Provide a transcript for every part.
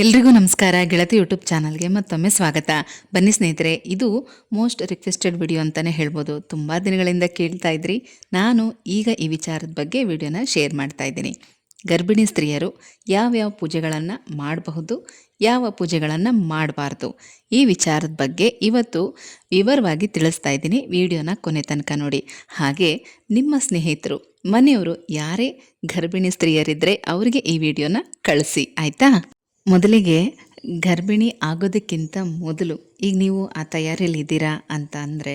ಎಲ್ರಿಗೂ ನಮಸ್ಕಾರ. ಗೆಳತಿ ಯೂಟ್ಯೂಬ್ ಚಾನಲ್ಗೆ ಮತ್ತೊಮ್ಮೆ ಸ್ವಾಗತ. ಬನ್ನಿ ಸ್ನೇಹಿತರೆ, ಇದು ಮೋಸ್ಟ್ ರಿಕ್ವೆಸ್ಟೆಡ್ ವಿಡಿಯೋ ಅಂತಲೇ ಹೇಳ್ಬೋದು. ತುಂಬ ದಿನಗಳಿಂದ ಕೇಳ್ತಾ ಇದ್ರಿ. ನಾನು ಈಗ ಈ ವಿಚಾರದ ಬಗ್ಗೆ ವಿಡಿಯೋನ ಶೇರ್ ಮಾಡ್ತಾ ಇದ್ದೀನಿ. ಗರ್ಭಿಣಿ ಸ್ತ್ರೀಯರು ಯಾವ್ಯಾವ ಪೂಜೆಗಳನ್ನು ಮಾಡಬಹುದು, ಯಾವ ಪೂಜೆಗಳನ್ನು ಮಾಡಬಾರ್ದು? ಈ ವಿಚಾರದ ಬಗ್ಗೆ ಇವತ್ತು ವಿವರವಾಗಿ ತಿಳಿಸ್ತಾ ಇದ್ದೀನಿ. ವಿಡಿಯೋನ ಕೊನೆ ತನಕ ನೋಡಿ. ಹಾಗೆ ನಿಮ್ಮ ಸ್ನೇಹಿತರು, ಮನೆಯವರು ಯಾರೇ ಗರ್ಭಿಣಿ ಸ್ತ್ರೀಯರಿದ್ದರೆ ಅವರಿಗೆ ಈ ವಿಡಿಯೋನ ಕಳಿಸಿ. ಆಯಿತಾ? ಮೊದಲಿಗೆ ಗರ್ಭಿಣಿ ಆಗೋದಕ್ಕಿಂತ ಮೊದಲು ಈಗ ನೀವು ಆ ತಯಾರಿಯಲ್ಲಿ ಇದ್ದೀರಾ ಅಂತ ಅಂದರೆ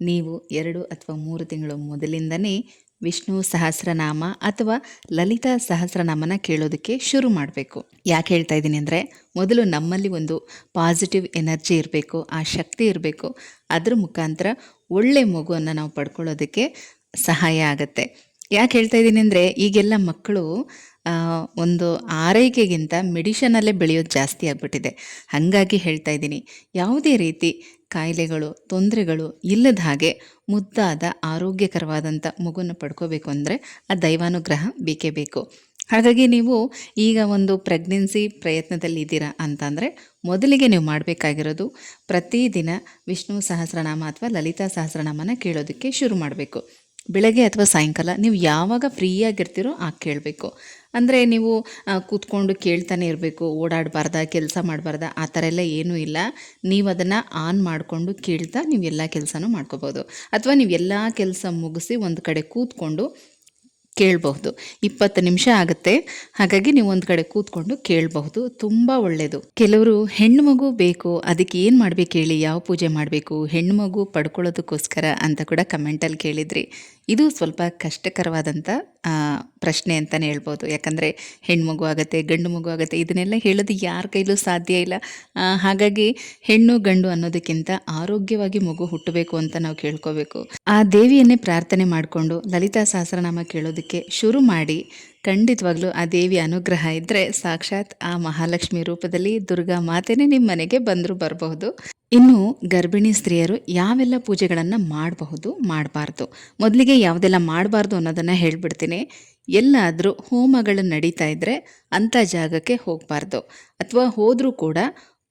ನೀವು ಎರಡು ಅಥವಾ ಮೂರು ತಿಂಗಳು ಮೊದಲಿಂದನೇ ವಿಷ್ಣು ಸಹಸ್ರನಾಮ ಅಥವಾ ಲಲಿತಾ ಸಹಸ್ರನಾಮನ ಕೇಳೋದಕ್ಕೆ ಶುರು ಮಾಡಬೇಕು. ಯಾಕೆ ಹೇಳ್ತಾ ಇದ್ದೀನಿ ಅಂದರೆ ಮೊದಲು ನಮ್ಮಲ್ಲಿ ಒಂದು ಪಾಸಿಟಿವ್ ಎನರ್ಜಿ ಇರಬೇಕು, ಆ ಶಕ್ತಿ ಇರಬೇಕು. ಅದ್ರ ಮುಖಾಂತರ ಒಳ್ಳೆ ಮಗುವನ್ನು ನಾವು ಪಡ್ಕೊಳ್ಳೋದಕ್ಕೆ ಸಹಾಯ ಆಗುತ್ತೆ. ಯಾಕೆ ಹೇಳ್ತಾ ಇದ್ದೀನಿ ಅಂದರೆ ಈಗೆಲ್ಲ ಮಕ್ಕಳು ಒಂದು ಆರೈಕೆಗಿಂತ ಮೆಡಿಷನಲ್ಲೇ ಬೆಳೆಯೋದು ಜಾಸ್ತಿ ಆಗಿಬಿಟ್ಟಿದೆ. ಹಾಗಾಗಿ ಹೇಳ್ತಾ ಇದ್ದೀನಿ, ಯಾವುದೇ ರೀತಿ ಕಾಯಿಲೆಗಳು, ತೊಂದರೆಗಳು ಇಲ್ಲದ ಹಾಗೆ ಮುದ್ದಾದ ಆರೋಗ್ಯಕರವಾದಂಥ ಮಗುನ ಪಡ್ಕೋಬೇಕು ಅಂದರೆ ಆ ದೈವಾನುಗ್ರಹ ಬೇಕೇ ಬೇಕು. ಹಾಗಾಗಿ ನೀವು ಈಗ ಒಂದು ಪ್ರೆಗ್ನೆನ್ಸಿ ಪ್ರಯತ್ನದಲ್ಲಿ ಇದ್ದೀರಾ ಅಂತಂದರೆ ಮೊದಲಿಗೆ ನೀವು ಮಾಡಬೇಕಾಗಿರೋದು ಪ್ರತಿದಿನ ವಿಷ್ಣು ಸಹಸ್ರನಾಮ ಅಥವಾ ಲಲಿತಾ ಸಹಸ್ರನಾಮನ ಕೇಳೋದಕ್ಕೆ ಶುರು ಮಾಡಬೇಕು. ಬೆಳಗ್ಗೆ ಅಥವಾ ಸಾಯಂಕಾಲ ನೀವು ಯಾವಾಗ ಫ್ರೀಯಾಗಿರ್ತೀರೋ ಆಗ ಕೇಳಬೇಕು. ಅಂದರೆ ನೀವು ಕೂತ್ಕೊಂಡು ಕೇಳ್ತಾನೆ ಇರಬೇಕು, ಓಡಾಡಬಾರ್ದ, ಕೆಲಸ ಮಾಡಬಾರ್ದ, ಆ ಥರ ಎಲ್ಲ ಏನೂ ಇಲ್ಲ. ನೀವು ಅದನ್ನು ಆನ್ ಮಾಡಿಕೊಂಡು ಕೇಳ್ತಾ ನೀವು ಎಲ್ಲ ಕೆಲಸನೂ ಮಾಡ್ಕೋಬೋದು. ಅಥವಾ ನೀವು ಎಲ್ಲ ಕೆಲಸ ಮುಗಿಸಿ ಒಂದು ಕಡೆ ಕೂತ್ಕೊಂಡು ಕೇಳಬಹುದು. ಇಪ್ಪತ್ತು ನಿಮಿಷ ಆಗುತ್ತೆ. ಹಾಗಾಗಿ ನೀವು ಒಂದು ಕಡೆ ಕೂತ್ಕೊಂಡು ಕೇಳಬಹುದು. ತುಂಬ ಒಳ್ಳೆಯದು ಕೆಲವರು ಹೆಣ್ಣು ಮಗು ಬೇಕು, ಅದಕ್ಕೆ ಏನು ಮಾಡಬೇಕು ಹೇಳಿ? ಯಾವ ಪೂಜೆ ಮಾಡಬೇಕು? ಹೆಣ್ಣು ಮಗು ಪಡ್ಕೊಳ್ಳೋದಕ್ಕೋಸ್ಕರ ಅಂತ ಕೂಡ ಕಮೆಂಟಲ್ಲಿ ಕೇಳಿದ್ರಿ. ಇದು ಸ್ವಲ್ಪ ಕಷ್ಟಕರವಾದಂಥ ಪ್ರಶ್ನೆ ಅಂತಲೇ ಹೇಳ್ಬೋದು. ಯಾಕಂದರೆ ಹೆಣ್ಣು ಆಗುತ್ತೆ, ಗಂಡು ಮಗು ಆಗುತ್ತೆ, ಇದನ್ನೆಲ್ಲ ಹೇಳೋದು ಯಾರ ಕೈಲೂ ಸಾಧ್ಯ ಇಲ್ಲ. ಹಾಗಾಗಿ ಹೆಣ್ಣು ಗಂಡು ಅನ್ನೋದಕ್ಕಿಂತ ಆರೋಗ್ಯವಾಗಿ ಮಗು ಹುಟ್ಟಬೇಕು ಅಂತ ನಾವು ಕೇಳ್ಕೋಬೇಕು. ಆ ದೇವಿಯನ್ನೇ ಪ್ರಾರ್ಥನೆ ಮಾಡಿಕೊಂಡು ಲಲಿತಾ ಸಹಸ್ರನಾಮ ಕೇಳೋದಕ್ಕೆ ಶುರು ಮಾಡಿ ಖಂಡಿತವಾಗ್ಲೂ ಆ ದೇವಿ ಅನುಗ್ರಹ ಇದ್ದರೆ ಸಾಕ್ಷಾತ್ ಆ ಮಹಾಲಕ್ಷ್ಮಿ ರೂಪದಲ್ಲಿ ದುರ್ಗಾ ಮಾತೆನೇ ನಿಮ್ಮ ಮನೆಗೆ ಬಂದರೂ ಬರಬಹುದು. ಇನ್ನು ಗರ್ಭಿಣಿ ಸ್ತ್ರೀಯರು ಯಾವೆಲ್ಲ ಪೂಜೆಗಳನ್ನು ಮಾಡಬಹುದು, ಮಾಡಬಾರ್ದು? ಮೊದಲಿಗೆ ಯಾವುದೆಲ್ಲ ಮಾಡಬಾರ್ದು ಅನ್ನೋದನ್ನು ಹೇಳ್ಬಿಡ್ತೀನಿ. ಎಲ್ಲಾದರೂ ಹೋಮಗಳು ನಡೀತಾ ಇದ್ದರೆ ಅಂಥ ಜಾಗಕ್ಕೆ ಹೋಗಬಾರ್ದು. ಅಥವಾ ಹೋದರೂ ಕೂಡ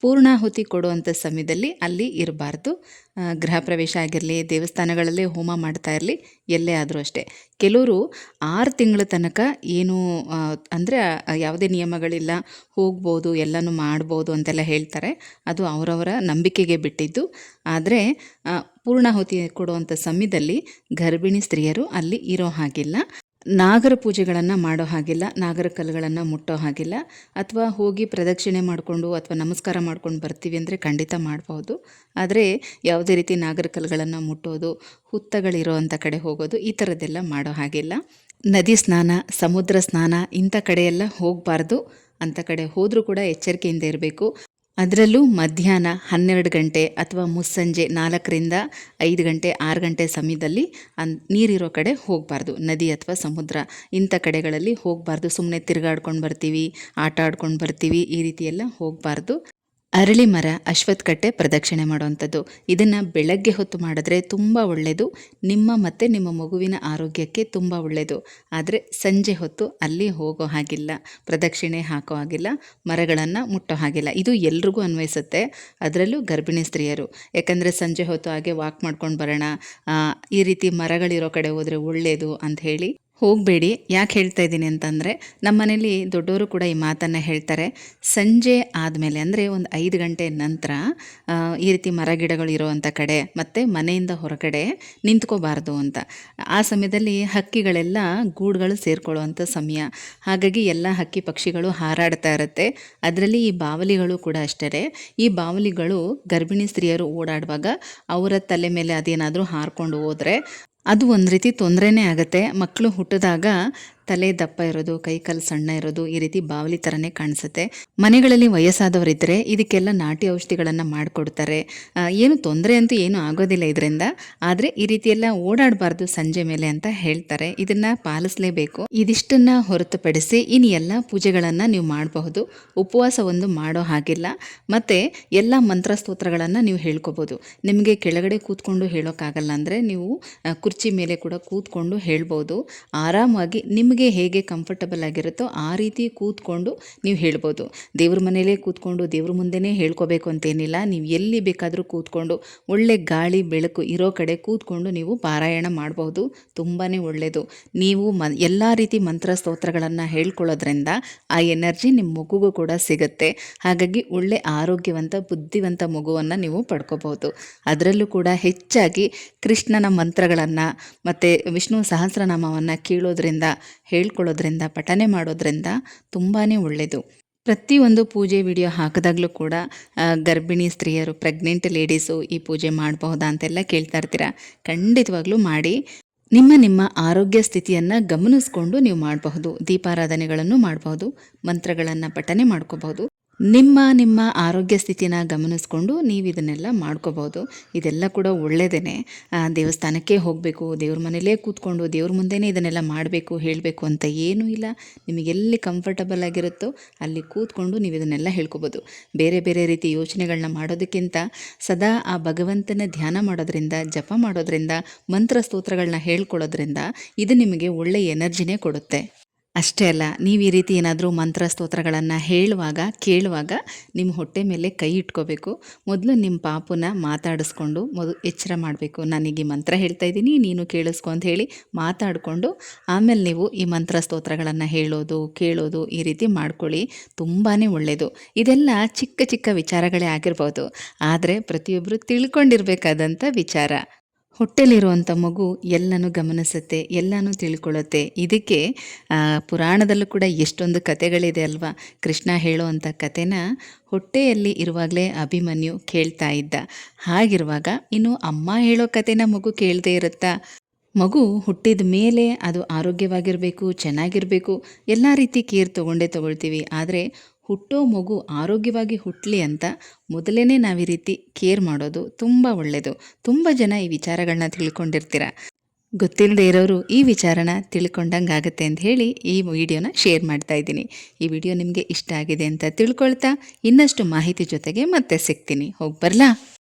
ಪೂರ್ಣಾಹುತಿ ಕೊಡುವಂಥ ಸಮಯದಲ್ಲಿ ಅಲ್ಲಿ ಇರಬಾರ್ದು. ಗೃಹ ಪ್ರವೇಶ ಆಗಿರಲಿ, ದೇವಸ್ಥಾನಗಳಲ್ಲಿ ಹೋಮ ಮಾಡ್ತಾ ಇರಲಿ, ಎಲ್ಲೇ ಆದರೂ ಅಷ್ಟೇ. ಕೆಲವರು ಆರು ತಿಂಗಳ ತನಕ ಏನು ಅಂದರೆ ಯಾವುದೇ ನಿಯಮಗಳಿಲ್ಲ, ಹೋಗ್ಬೋದು, ಎಲ್ಲನೂ ಮಾಡ್ಬೋದು ಅಂತೆಲ್ಲ ಹೇಳ್ತಾರೆ. ಅದು ಅವರವರ ನಂಬಿಕೆಗೆ ಬಿಟ್ಟಿದ್ದು. ಆದರೆ ಪೂರ್ಣಾಹುತಿ ಕೊಡುವಂಥ ಸಮಯದಲ್ಲಿ ಗರ್ಭಿಣಿ ಸ್ತ್ರೀಯರು ಅಲ್ಲಿ ಇರೋ ಹಾಗಿಲ್ಲ. ನಾಗರ ಪೂಜೆಗಳನ್ನು ಮಾಡೋ ಹಾಗಿಲ್ಲ, ನಾಗರ ಕಲ್ಲುಗಳನ್ನು ಮುಟ್ಟೋ ಹಾಗಿಲ್ಲ, ಅಥವಾ ಹೋಗಿ ಪ್ರದಕ್ಷಿಣೆ ಮಾಡಿಕೊಂಡು ಅಥವಾ ನಮಸ್ಕಾರ ಮಾಡ್ಕೊಂಡು ಬರ್ತೀವಿ ಅಂದರೆ ಖಂಡಿತ ಮಾಡ್ಬೋದು. ಆದರೆ ಯಾವುದೇ ರೀತಿ ನಾಗರ ಕಲ್ಲುಗಳನ್ನು ಮುಟ್ಟೋದು, ಹುತ್ತಗಳಿರೋ ಅಂಥ ಕಡೆ ಹೋಗೋದು ಈ ಥರದ್ದೆಲ್ಲ ಮಾಡೋ ಹಾಗಿಲ್ಲ. ನದಿ ಸ್ನಾನ, ಸಮುದ್ರ ಸ್ನಾನ ಇಂಥ ಕಡೆಯೆಲ್ಲ ಹೋಗಬಾರ್ದು ಅಂಥ ಕಡೆ ಹೋದರೂ ಕೂಡ ಎಚ್ಚರಿಕೆಯಿಂದ ಇರಬೇಕು. ಅದರಲ್ಲೂ ಮಧ್ಯಾಹ್ನ ಹನ್ನೆರಡು ಗಂಟೆ ಅಥವಾ ಮುಸ್ಸಂಜೆ ನಾಲ್ಕರಿಂದ ಐದು ಗಂಟೆ, ಆರು ಗಂಟೆ ಸಮಯದಲ್ಲಿ ಅನ್ ನೀರಿರೋ ಕಡೆ ಹೋಗಬಾರ್ದು. ನದಿ ಅಥವಾ ಸಮುದ್ರ, ಇಂಥ ಕಡೆಗಳಲ್ಲಿ ಹೋಗಬಾರ್ದು. ಸುಮ್ಮನೆ ತಿರುಗಾಡ್ಕೊಂಡು ಬರ್ತೀವಿ, ಆಟ ಆಡ್ಕೊಂಡು ಬರ್ತೀವಿ, ಈ ರೀತಿಯೆಲ್ಲ ಹೋಗಬಾರ್ದು. ಅರಳಿ ಮರ ಅಶ್ವತ್ಥಕಟ್ಟೆ ಪ್ರದಕ್ಷಿಣೆ ಮಾಡುವಂಥದ್ದು. ಇದನ್ನು ಬೆಳಗ್ಗೆ ಹೊತ್ತು ಮಾಡಿದ್ರೆ ತುಂಬ ಒಳ್ಳೆಯದು ನಿಮ್ಮ ಮತ್ತು ನಿಮ್ಮ ಮಗುವಿನ ಆರೋಗ್ಯಕ್ಕೆ ತುಂಬ ಒಳ್ಳೆಯದು ಆದರೆ ಸಂಜೆ ಹೊತ್ತು ಅಲ್ಲಿ ಹೋಗೋ ಹಾಗಿಲ್ಲ. ಪ್ರದಕ್ಷಿಣೆ ಹಾಕೋ ಹಾಗಿಲ್ಲ. ಮರಗಳನ್ನು ಮುಟ್ಟೋ ಹಾಗಿಲ್ಲ. ಇದು ಎಲ್ರಿಗೂ ಅನ್ವಯಿಸುತ್ತೆ. ಅದರಲ್ಲೂ ಗರ್ಭಿಣಿ ಸ್ತ್ರೀಯರು. ಯಾಕಂದರೆ ಸಂಜೆ ಹೊತ್ತು ಹಾಗೆ ವಾಕ್ ಮಾಡ್ಕೊಂಡು ಬರೋಣ. ಈ ರೀತಿ ಮರಗಳಿರೋ ಕಡೆ ಹೋದರೆ ಒಳ್ಳೆಯದು ಹೇಳಿ ಹೋಗಬೇಡಿ. ಯಾಕೆ ಹೇಳ್ತಾ ಇದ್ದೀನಿ ಅಂತಂದರೆ ನಮ್ಮ ಮನೇಲಿ ದೊಡ್ಡವರು ಕೂಡ ಈ ಮಾತನ್ನು ಹೇಳ್ತಾರೆ. ಸಂಜೆ ಆದಮೇಲೆ, ಅಂದರೆ ಒಂದು ಐದು ಗಂಟೆ ನಂತರ ಈ ರೀತಿ ಮರ ಗಿಡಗಳು ಇರೋವಂಥ ಕಡೆ ಮತ್ತು ಮನೆಯಿಂದ ಹೊರಗಡೆ ನಿಂತ್ಕೋಬಾರ್ದು ಅಂತ. ಆ ಸಮಯದಲ್ಲಿ ಹಕ್ಕಿಗಳೆಲ್ಲ ಗೂಡುಗಳು ಸೇರಿಕೊಳ್ಳುವಂಥ ಸಮಯ. ಹಾಗಾಗಿ ಎಲ್ಲ ಹಕ್ಕಿ ಪಕ್ಷಿಗಳು ಹಾರಾಡ್ತಾ ಇರುತ್ತೆ. ಅದರಲ್ಲಿ ಈ ಬಾವಲಿಗಳು ಕೂಡ ಅಷ್ಟೇ ಈ ಬಾವಲಿಗಳು ಗರ್ಭಿಣಿ ಸ್ತ್ರೀಯರು ಓಡಾಡುವಾಗ ಅವರ ತಲೆ ಮೇಲೆ ಅದೇನಾದರೂ ಹಾರ್ಕೊಂಡು ಹೋದರೆ ಅದು ಒಂದು ರೀತಿ ತೊಂದರೆನೇ ಆಗುತ್ತೆ. ಮಕ್ಕಳು ಹುಟ್ಟಿದಾಗ ತಲೆ ದಪ್ಪ ಇರೋದು, ಕೈ ಕಾಲು ಸಣ್ಣ ಇರೋದು ಈ ರೀತಿ ಬಾವಲಿ ಥರನೇ ಕಾಣಿಸುತ್ತೆ. ಮನೆಗಳಲ್ಲಿ ವಯಸ್ಸಾದವರಿದ್ದರೆ ಇದಕ್ಕೆಲ್ಲ ನಾಟಿ ಔಷಧಿಗಳನ್ನು ಮಾಡಿಕೊಡ್ತಾರೆ. ಏನು ತೊಂದರೆ ಅಂತೂ ಏನು ಆಗೋದಿಲ್ಲ ಇದರಿಂದ. ಆದರೆ ಈ ರೀತಿ ಎಲ್ಲ ಓಡಾಡಬಾರ್ದು ಸಂಜೆ ಮೇಲೆ ಅಂತ ಹೇಳ್ತಾರೆ. ಇದನ್ನು ಪಾಲಿಸಲೇಬೇಕು. ಇದಿಷ್ಟನ್ನು ಹೊರತುಪಡಿಸಿ ಇನ್ನು ಎಲ್ಲ ಪೂಜೆಗಳನ್ನು ನೀವು ಮಾಡಬಹುದು. ಉಪವಾಸ ಒಂದು ಮಾಡೋ ಹಾಗಿಲ್ಲ. ಮತ್ತು ಎಲ್ಲ ಮಂತ್ರ ಸ್ತೋತ್ರಗಳನ್ನು ನೀವು ಹೇಳ್ಕೊಬೋದು. ನಿಮಗೆ ಕೆಳಗಡೆ ಕೂತ್ಕೊಂಡು ಹೇಳೋಕ್ಕಾಗಲ್ಲ ಅಂದರೆ ನೀವು ಕುರ್ಚಿ ಮೇಲೆ ಕೂಡ ಕೂತ್ಕೊಂಡು ಹೇಳ್ಬೋದು. ಆರಾಮಾಗಿ ನಿಮಗೆ ನಿಮಗೆ ಹೇಗೆ ಕಂಫರ್ಟಬಲ್ ಆಗಿರುತ್ತೋ ಆ ರೀತಿ ಕೂತ್ಕೊಂಡು ನೀವು ಹೇಳ್ಬೋದು. ದೇವ್ರ ಮನೇಲೇ ಕೂತ್ಕೊಂಡು ದೇವ್ರ ಮುಂದೆನೇ ಹೇಳ್ಕೋಬೇಕು ಅಂತೇನಿಲ್ಲ. ನೀವು ಎಲ್ಲಿ ಬೇಕಾದರೂ ಕೂತ್ಕೊಂಡು ಒಳ್ಳೆ ಗಾಳಿ, ಬೆಳಕು ಇರೋ ಕಡೆ ಕೂತ್ಕೊಂಡು ನೀವು ಪಾರಾಯಣ ಮಾಡಬಹುದು ತುಂಬಾ ಒಳ್ಳೆಯದು ನೀವು ಮ, ಎಲ್ಲ ರೀತಿ ಮಂತ್ರ ಸ್ತೋತ್ರಗಳನ್ನು ಹೇಳ್ಕೊಳ್ಳೋದ್ರಿಂದ ಆ ಎನರ್ಜಿ ನಿಮ್ಮ ಮಗುಗೂ ಕೂಡ ಸಿಗುತ್ತೆ. ಹಾಗಾಗಿ ಒಳ್ಳೆ ಆರೋಗ್ಯವಂತ, ಬುದ್ಧಿವಂತ ಮಗುವನ್ನು ನೀವು ಪಡ್ಕೋಬಹುದು. ಅದರಲ್ಲೂ ಕೂಡ ಹೆಚ್ಚಾಗಿ ಕೃಷ್ಣನ ಮಂತ್ರಗಳನ್ನು ಮತ್ತು ವಿಷ್ಣು ಸಹಸ್ರನಾಮವನ್ನು ಕೇಳೋದ್ರಿಂದ ಹೇಳ್ಕೊಳ್ಳೋದ್ರಿಂದ, ಪಠನೆ ಮಾಡೋದ್ರಿಂದ ತುಂಬಾ ಒಳ್ಳೆಯದು ಪ್ರತಿಯೊಂದು ಪೂಜೆ ವಿಡಿಯೋ ಹಾಕಿದಾಗಲೂ ಕೂಡ ಗರ್ಭಿಣಿ ಸ್ತ್ರೀಯರು, ಪ್ರೆಗ್ನೆಂಟ್ ಲೇಡೀಸು ಈ ಪೂಜೆ ಮಾಡಬಹುದಾ ಅಂತೆಲ್ಲ ಕೇಳ್ತಾ ಇರ್ತೀರಾ? ಖಂಡಿತವಾಗ್ಲೂ ಮಾಡಿ. ನಿಮ್ಮ ನಿಮ್ಮ ಆರೋಗ್ಯ ಸ್ಥಿತಿಯನ್ನು ಗಮನಿಸ್ಕೊಂಡು ನೀವು ಮಾಡಬಹುದು. ದೀಪಾರಾಧನೆಗಳನ್ನು ಮಾಡಬಹುದು. ಮಂತ್ರಗಳನ್ನು ಪಠನೆ ಮಾಡ್ಕೋಬಹುದು. ನಿಮ್ಮ ನಿಮ್ಮ ಆರೋಗ್ಯ ಸ್ಥಿತಿನ ಗಮನಿಸ್ಕೊಂಡು ನೀವು ಇದನ್ನೆಲ್ಲ ಮಾಡ್ಕೋಬೋದು ಇದೆಲ್ಲ ಕೂಡ ಒಳ್ಳೆಯದೇ ದೇವಸ್ಥಾನಕ್ಕೆ ಹೋಗಬೇಕು, ದೇವ್ರ ಮನೇಲೇ ಕೂತ್ಕೊಂಡು, ದೇವ್ರ ಮುಂದೆನೇ ಇದನ್ನೆಲ್ಲ ಮಾಡಬೇಕು, ಹೇಳಬೇಕು ಅಂತ ಏನೂ ಇಲ್ಲ. ನಿಮಗೆ ಎಲ್ಲಿ ಕಂಫರ್ಟಬಲ್ ಆಗಿರುತ್ತೋ ಅಲ್ಲಿ ಕೂತ್ಕೊಂಡು ನೀವು ಇದನ್ನೆಲ್ಲ ಹೇಳ್ಕೊಬೋದು ಬೇರೆ ಬೇರೆ ರೀತಿ ಯೋಚನೆಗಳನ್ನ ಮಾಡೋದಕ್ಕಿಂತ ಸದಾ ಆ ಭಗವಂತನ ಧ್ಯಾನ ಮಾಡೋದ್ರಿಂದ, ಜಪ ಮಾಡೋದ್ರಿಂದ, ಮಂತ್ರ ಸ್ತೋತ್ರಗಳನ್ನ ಹೇಳ್ಕೊಳ್ಳೋದ್ರಿಂದ ಇದು ನಿಮಗೆ ಒಳ್ಳೆಯ ಎನರ್ಜಿನೇ ಕೊಡುತ್ತೆ. ಅಷ್ಟೇ ಅಲ್ಲ, ನೀವು ಈ ರೀತಿ ಏನಾದರೂ ಮಂತ್ರ ಸ್ತೋತ್ರಗಳನ್ನು ಹೇಳುವಾಗ, ಕೇಳುವಾಗ ನಿಮ್ಮ ಹೊಟ್ಟೆ ಮೇಲೆ ಕೈ ಇಟ್ಕೋಬೇಕು. ಮೊದಲು ನಿಮ್ಮ ಪಾಪುನ ಮಾತಾಡಿಸ್ಕೊಂಡು ಮೊದಲು ಎಚ್ಚರ ಮಾಡಬೇಕು. ನನಗೆ ಈ ಮಂತ್ರ ಹೇಳ್ತಾ ಇದ್ದೀನಿ, ನೀನು ಕೇಳಿಸ್ಕೊ ಅಂತ ಹೇಳಿ ಮಾತಾಡಿಕೊಂಡು ಆಮೇಲೆ ನೀವು ಈ ಮಂತ್ರ ಸ್ತೋತ್ರಗಳನ್ನು ಹೇಳೋದು, ಕೇಳೋದು ಈ ರೀತಿ ಮಾಡ್ಕೊಳ್ಳಿ. ತುಂಬಾ ಒಳ್ಳೆಯದು ಇದೆಲ್ಲ ಚಿಕ್ಕ ಚಿಕ್ಕ ವಿಚಾರಗಳೇ ಆಗಿರ್ಬೋದು. ಆದರೆ ಪ್ರತಿಯೊಬ್ಬರು ತಿಳ್ಕೊಂಡಿರಬೇಕಾದಂಥ ವಿಚಾರ. ಹೊಟ್ಟೆಲಿರುವಂಥ ಮಗು ಎಲ್ಲನೂ ಗಮನಿಸುತ್ತೆ, ಎಲ್ಲನೂ ತಿಳ್ಕೊಳ್ಳುತ್ತೆ. ಇದಕ್ಕೆ ಪುರಾಣದಲ್ಲೂ ಕೂಡ ಎಷ್ಟೊಂದು ಕತೆಗಳಿದೆ ಅಲ್ವಾ? ಕೃಷ್ಣ ಹೇಳುವಂಥ ಕತೆನ ಹೊಟ್ಟೆಯಲ್ಲಿ ಇರುವಾಗಲೇ ಅಭಿಮನ್ಯು ಕೇಳ್ತಾ ಇದ್ದ. ಹಾಗಿರುವಾಗ ಇನ್ನು ಅಮ್ಮ ಹೇಳೋ ಕತೆನ ಮಗು ಕೇಳದೇ ಇರುತ್ತಾ? ಮಗು ಹುಟ್ಟಿದ ಮೇಲೆ ಅದು ಆರೋಗ್ಯವಾಗಿರಬೇಕು, ಚೆನ್ನಾಗಿರಬೇಕು, ಎಲ್ಲ ರೀತಿ ಕೇರ್ ತೊಗೊಂಡೇ ತೊಗೊಳ್ತೀವಿ. ಆದರೆ ಹುಟ್ಟೋ ಮಗು ಆರೋಗ್ಯವಾಗಿ ಹುಟ್ಟಲಿ ಅಂತ ಮೊದಲೇ ನಾವು ಈ ರೀತಿ ಕೇರ್ ಮಾಡೋದು ತುಂಬ ಒಳ್ಳೆಯದು ತುಂಬ ಜನ ಈ ವಿಚಾರಗಳನ್ನ ತಿಳ್ಕೊಂಡಿರ್ತೀರ. ಗೊತ್ತಿಲ್ಲದೆ ಇರೋರು ಈ ವಿಚಾರನ ತಿಳ್ಕೊಂಡಂಗೆ ಆಗುತ್ತೆ ಅಂತ ಹೇಳಿ ಈ ವಿಡಿಯೋನ ಶೇರ್ ಮಾಡ್ತಾ ಇದ್ದೀನಿ. ಈ ವಿಡಿಯೋ ನಿಮಗೆ ಇಷ್ಟ ಆಗಿದೆ ಅಂತ ತಿಳ್ಕೊಳ್ತಾ ಇನ್ನಷ್ಟು ಮಾಹಿತಿ ಜೊತೆಗೆ ಮತ್ತೆ ಸಿಗ್ತೀನಿ. ಹೋಗಿ ಬರಲಾ?